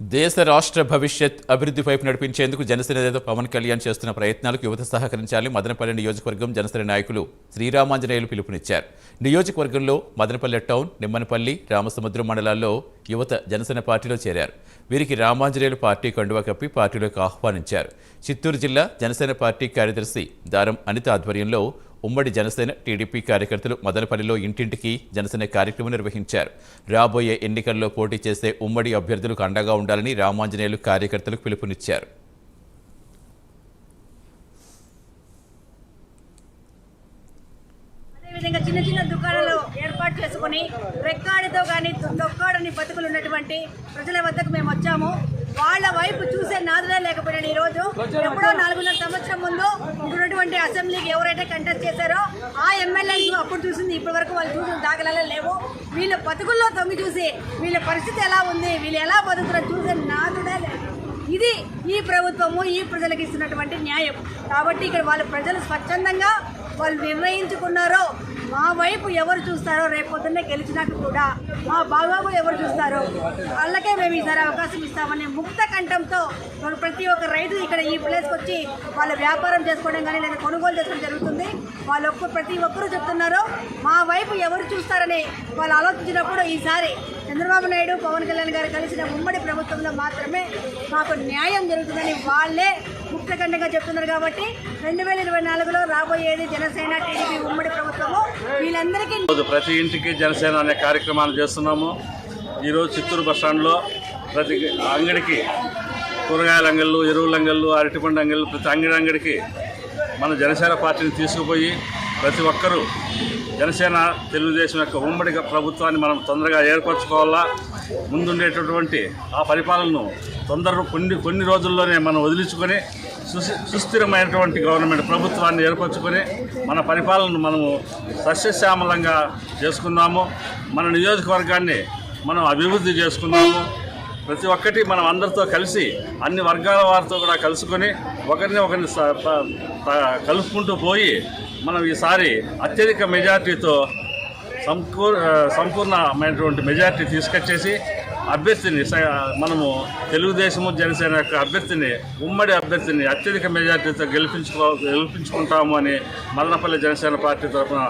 దేశ రాష్ట్ర భవిష్యత్ అభివృద్ధి వైపు నడిపించేందుకు జనసేన నేత పవన్ కళ్యాణ్ చేస్తున్న ప్రయత్నాలకు యువత సహకరించాలి మదనపల్లి నియోజకవర్గం జనసేన నాయకులు శ్రీరామాంజనేయులు పిలుపునిచ్చారు. నియోజకవర్గంలో మదనపల్లె టౌన్ నిమ్మనపల్లి రామసముద్రం మండలాల్లో యువత జనసేన పార్టీలో చేరారు. వీరికి రామాంజనేయులు పార్టీ కండువా కప్పి పార్టీలోకి ఆహ్వానించారు. చిత్తూరు జిల్లా జనసేన పార్టీ కార్యదర్శి దారం అనిత ఆధ్వర్యంలో ఉమ్మడి జనసేన టీడీపీ కార్యకర్తలు మదనపల్లిలో ఇంటింటికి జనసేన కార్యక్రమం నిర్వహించారు. రాబోయే ఎన్నికల్లో పోటీ చేసే ఉమ్మడి అభ్యర్థులకు అండగా ఉండాలని రామాంజనేయులు కార్యకర్తలకు పిలుపునిచ్చారు. అదేవిధంగా చిన్న చిన్న దుకాణాలు ఏర్పాటు చేసుకుని రెక్కాడితో కానీ దొక్కాడని బతుకులు ఉన్నటువంటి ప్రజల వద్దకు మేము వచ్చాము. వాళ్ళ వైపు చూసే నాదులే లేకపోయినా ఈరోజు ఎప్పుడో నాలుగున్నర సంవత్సరం ముందు అసెంబ్లీకి ఎవరైతే కంటెస్ట్ చేశారో ఆ ఎమ్మెల్యేలు అప్పుడు చూసింది ఇప్పటి వరకు వాళ్ళు చూసిన దాఖలాలే లేవు. వీళ్ళ బతుకుల్లో తొంగి చూసి వీళ్ళ పరిస్థితి ఎలా ఉంది వీళ్ళు ఎలా బతుకుతారో చూసే నాదుడే లేదు. ఇది ఈ ప్రభుత్వము ఈ ప్రజలకు ఇస్తున్నటువంటి న్యాయం. కాబట్టి ఇక్కడ వాళ్ళు ప్రజలు స్వచ్ఛందంగా వాళ్ళు నిర్ణయించుకున్నారో మా వైపు ఎవరు చూస్తారో రేపొద్దున్నే గెలిచినాక కూడా మా బాబాబు ఎవరు చూస్తారో వాళ్ళకే మేము ఈసారి అవకాశం ఇస్తామని ముక్త కంఠంతో ప్రతి ఒక్క రైతు ఇక్కడ ఈ ప్లేస్కి వచ్చి వాళ్ళ వ్యాపారం చేసుకోవడం కానీ లేదా కొనుగోలు చేసుకోవడం జరుగుతుంది. వాళ్ళు ఒక్క ప్రతి ఒక్కరూ చెప్తున్నారు మా వైపు ఎవరు చూస్తారని వాళ్ళు ఆలోచించినప్పుడు ఈసారి చంద్రబాబు నాయుడు పవన్ కళ్యాణ్ గారు కలిసిన ఉమ్మడి ప్రభుత్వంలో మాత్రమే మాకు న్యాయం జరుగుతుందని వాళ్ళే ముక్తఖండంగా చెప్తున్నారు కాబట్టి రెండు వేల ఇరవై నాలుగులో రాబోయేది జనసేన టీడీపీ ఉమ్మడి ప్రభుత్వము. వీళ్ళందరికీ ప్రతి ఇంటికి జనసేన అనే కార్యక్రమాలు చేస్తున్నాము. ఈరోజు చిత్తూరు బస్ స్టాండ్లో ప్రతి అంగడికి కూరగాయల అంగళ్ళు ఎరువుల అంగళ్ళు అరటిపండు అంగళ్ళు ప్రతి అంగడి అంగడికి మన జనసేన పార్టీని తీసుకుపోయి ప్రతి ఒక్కరూ జనసేన తెలుగుదేశం యొక్క ఉమ్మడి ప్రభుత్వాన్ని మనం తొందరగా ఏర్పరచుకోవాలా? ముందుండేటటువంటి ఆ పరిపాలనను తొందరగా కొన్ని కొన్ని రోజుల్లోనే మనం వదిలించుకొని సుస్థిరమైనటువంటి గవర్నమెంట్ ప్రభుత్వాన్ని ఏర్పరచుకొని మన పరిపాలనను మనము సస్యశ్యామలంగా చేసుకుందాము మన నియోజకవర్గాన్ని మనం అభివృద్ధి చేసుకుందాము ప్రతి ఒక్కటి మనం అందరితో కలిసి అన్ని వర్గాల వారితో కూడా కలుసుకొని ఒకరిని ఒకరిని స- ప- కలుపుకుంటూ పోయి మనం ఈసారి అత్యధిక మెజార్టీతో సంపూర్ సంపూర్ణమైనటువంటి మెజార్టీ తీసుకొచ్చేసి అభ్యర్థిని మనము తెలుగుదేశము జనసేన యొక్క అభ్యర్థిని ఉమ్మడి అభ్యర్థిని అత్యధిక మెజార్టీతో గెలిపించుకో గెలిపించుకుంటాము అని మల్లనపల్లి జనసేన పార్టీ తరఫున